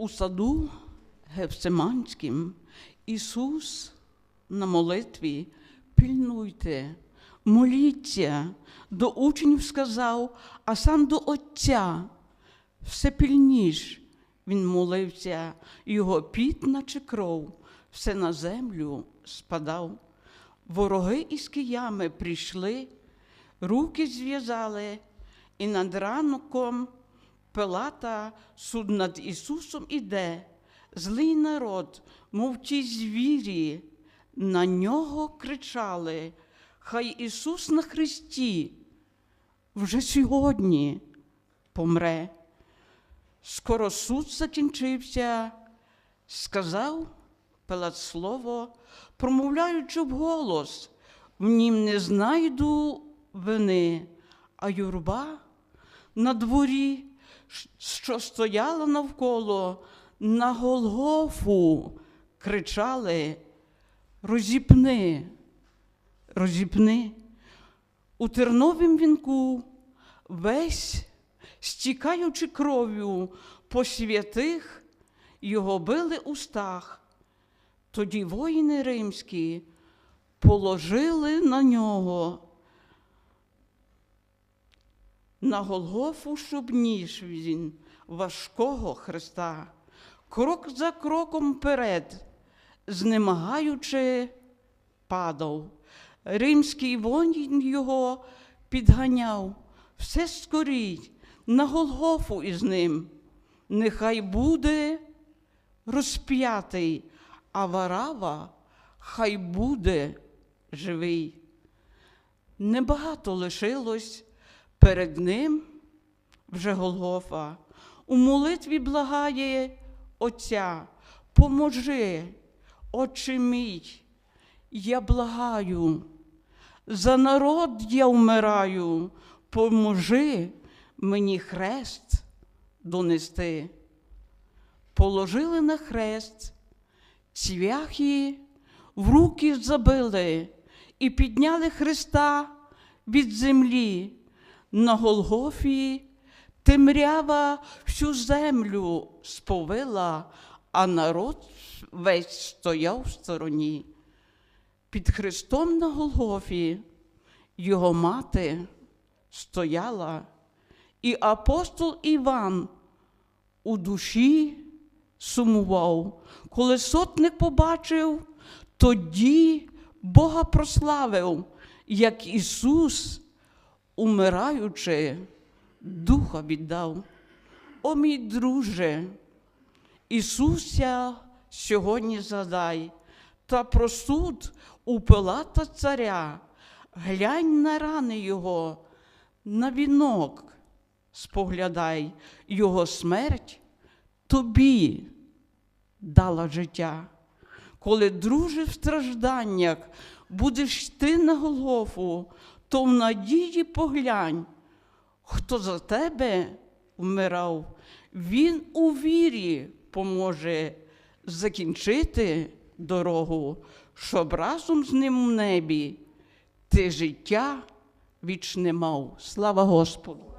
У саду Гефсиманським Ісус на молитві пильнуйте, моліться, до учнів сказав, а сам до Отця. Все пильніш він молився, його піт, наче кров, все на землю спадав. Вороги із киями прийшли, руки зв'язали, і над ранком Пилата суд над Ісусом іде, злий народ, мов ті звірі, на нього кричали, хай Ісус на Христі вже сьогодні помре. Скоро суд закінчився, сказав Пилат слово, промовляючи вголос, в нім не знайду вини, а юрба на дворі, що стояла навколо, на Голгофу кричали: Розіпни, розіпни. У терновім вінку весь, стікаючи кров'ю по святих, його били устах. Тоді воїни римські положили на нього на Голгофу, щоб ніж він важкого Христа, крок за кроком вперед, знемагаючи, падав. Римський воїн його підганяв, все скорій, на Голгофу із ним. Нехай буде розп'ятий, а варава хай буде живий. Небагато лишилось перед ним вже Голгофа. У молитві благає Отця, поможи, Отче мій, я благаю, за народ я вмираю, поможи мені хрест донести. Положили на хрест, цвяхи в руки забили і підняли Христа від землі. На Голгофі темрява всю землю сповила, а народ весь стояв в стороні. Під Христом на Голгофі його мати стояла, і апостол Іван у душі сумував. Коли сотник побачив, тоді Бога прославив, як Ісус, умираючи, духа віддав. О, мій друже, Ісуся сьогодні задай, та про суд у Пилата царя, глянь на рани Його, на вінок споглядай, Його смерть тобі дала життя. Коли, друже, в стражданнях будеш йти на Голгофу, то в надії поглянь, хто за тебе вмирав, він у вірі поможе закінчити дорогу, щоб разом з ним в небі ти життя вічне мав. Слава Господу!